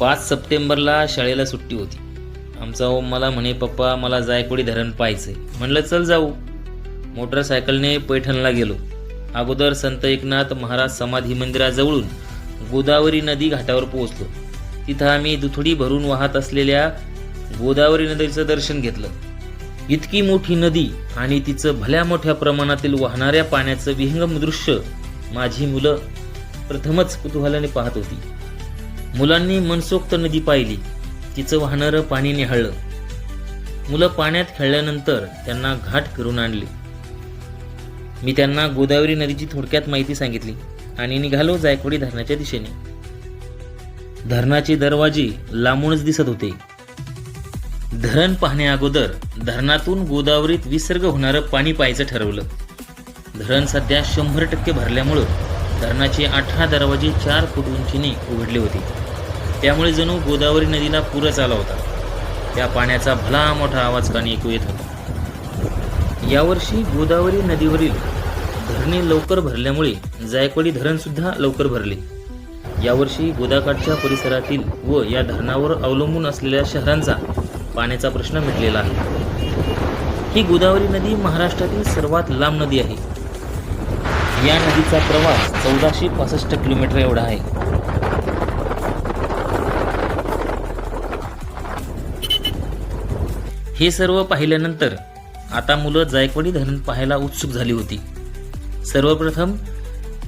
पाच सप्टेंबरला शाळेला सुट्टी होती. आमचा ओम मला म्हणे पप्पा मला जायकवाडी धरण पाहायचं आहे म्हणलं चल जाऊ. मोटरसायकलने पैठणला गेलो. अगोदर संत एकनाथ महाराज समाधी मंदिराजवळून गोदावरी नदी घाटावर पोहोचलो. तिथं आम्ही दुथडी भरून वाहत असलेल्या गोदावरी नदीचं दर्शन घेतलं. इतकी मोठी नदी आणि तिचं भल्या मोठ्या प्रमाणातील वाहणाऱ्या पाण्याचं विहंगम दृश्य माझी मुलं प्रथमच कुतूहलाने पाहत होती. मुलांनी मनसोक्त नदी पाहिली. तिचं वाहणारं पाणी निहाळलं. मुलं पाण्यात खेळल्यानंतर त्यांना घाट करून आणले. मी त्यांना गोदावरी नदीची थोडक्यात माहिती सांगितली आणि निघालो जायकवाडी धरणाच्या दिशेने. धरणाचे दरवाजे लांबूनच दिसत होते. धरण पाहण्याअगोदर धरणातून गोदावरीत विसर्ग होणारं पाणी पाहायचं ठरवलं. धरण सध्या शंभर टक्के भरल्यामुळं धरणाचे अठरा दरवाजे चार फूट उंचीने उघडले होते. त्यामुळे जणू गोदावरी नदीला पूरच आला होता. त्या पाण्याचा भला मोठा आवाज कानी ऐकू येत होता. यावर्षी गोदावरी नदीवरील धरणे लवकर भरल्यामुळे जायकवाडी धरणसुद्धा लवकर भरले. यावर्षी गोदाकाठच्या परिसरातील व या धरणावर अवलंबून असलेल्या शहरांचा पाण्याचा प्रश्न मिटलेला आहे. ही गोदावरी नदी महाराष्ट्रातील सर्वात लांब नदी आहे. या नदीचा प्रवास चौदाशे पासष्ट किलोमीटर एवढा आहे. हे सर्व पाहिल्यानंतर आता मुलं जायकवाडी धरण पाहायला उत्सुक झाली होती. सर्वप्रथम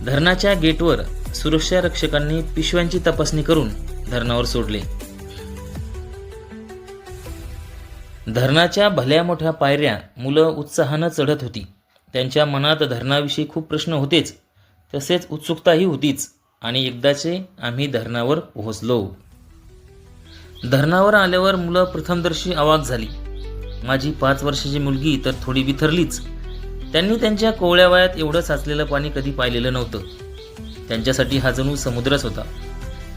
धरणाच्या गेटवर सुरक्षा रक्षकांनी पिशव्यांची तपासणी करून धरणावर सोडले. धरणाच्या भल्या मोठ्या पायऱ्या मुलं उत्साहानं चढत होती. त्यांच्या मनात धरणाविषयी खूप प्रश्न होतेच. तसेच उत्सुकताही होतीच. आणि एकदाचे आम्ही धरणावर पोहोचलो. धरणावर आल्यावर मुलं प्रथमदर्शी आवाज झाली. माझी पाच वर्षाची मुलगी तर थोडी विथरलीच. त्यांनी त्यांच्या कोवळ्या वयात एवढं साचलेलं पाणी कधी पाहिलेलं नव्हतं. त्यांच्यासाठी हा जणू समुद्रच होता.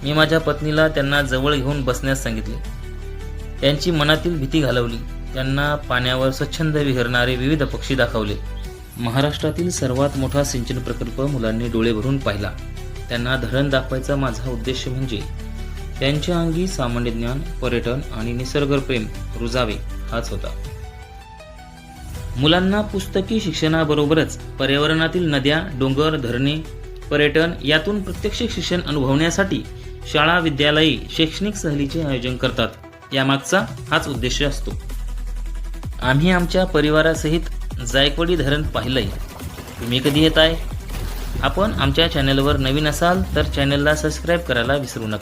मी माझ्या पत्नीला त्यांना जवळ घेऊन बसण्यास सांगितले. त्यांची मनातील भीती घालवली. त्यांना पाण्यावर स्वच्छंद विहरणारे विविध पक्षी दाखवले. महाराष्ट्रातील सर्वात मोठा सिंचन प्रकल्प मुलांनी डोळे भरून पाहिला. त्यांना धरण दाखवायचा माझा उद्देश म्हणजे त्यांच्या अंगी सामान्य ज्ञान पर्यटन आणि निसर्गप्रेम रुजावे हाच होता. मुलांना पुस्तकी शिक्षणाबरोबरच पर्यावरणातील नद्या डोंगर धरणे पर्यटन यातून प्रत्यक्ष शिक्षण अनुभवण्यासाठी शाळा विद्यालये शैक्षणिक सहलीचे आयोजन करतात. यामागचा हाच उद्देश असतो. आम्ही आमच्या परिवारासहित जायकवाडी धरण पाहिलंय. तुम्ही कधी येत आहे आपण आमच्या चॅनलवर नवीन असाल तर चॅनलला सबस्क्राईब करायला विसरू नका.